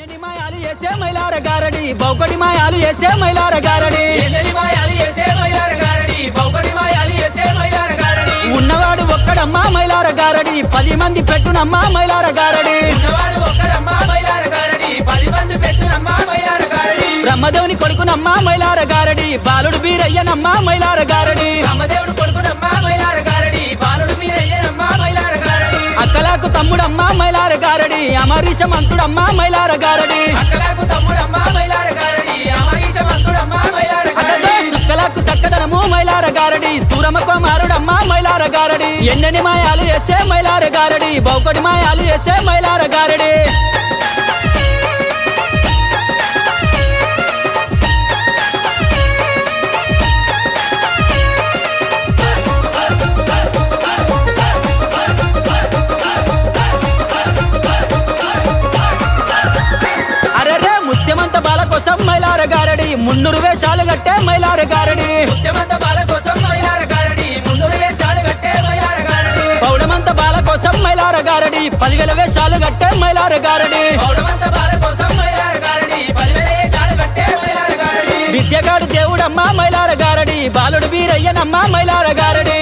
ఎన్నెన్ని మాయాలు వేసే మైలార గారడి? బౌకటి మాయాలు వేసే మైలార గారడి. ఎన్నెన్ని మాయాలు చేసే మైలార గారడి? బౌకటి మాయాలు చేసే మైలార గారడి. ఉన్నవాడు ఒక్కడమ్మా మైలార గారడి. పది మంది పెట్టునమ్మా మైలార గారడి. ఉన్నవాడు ఒక్కడమ్మా మైలార గారడి. పది మంది పెట్టునమ్మా మైలార గారడి. బ్రహ్మదేవుని కొడుకునమ్మా మైలార గారడి. బాలుడు బీరయ్యనమ్మా మైలార గారడి. తమ్ముడమ్మా మైలార గారడి. అమరీష మంతుడమ్మా మైలార గారడి. సుక్కలకు చక్కదనము మైలార గారడి. సూరమ కుమారుడమ్మా మైలార గారడి. ఎన్నెన్ని మాయాలు వేసే మైలార గారడి. బౌకటి మాయాలు వేసే మైలార గారడి. మైలార గారడి మున్నూరు వేషాలు కట్టే మైలార గారడి ముత్యమంత బాల కోసం మైలార గారడి ముందు వేషాలు కట్టే మైలార గారడి పౌడమంత బాల కోసం మైలార గారడి పదివేల వేషాలు కట్టే మైలార గారడి పౌడమంత బాల కోసం మైలార గారడి పదివేల వేషాలు కట్టే మైలార గారడి విద్యగాడు దేవుడమ్మా మైలార గారడి బాలుడు వీరయ్యనమ్మా మైలార గారడి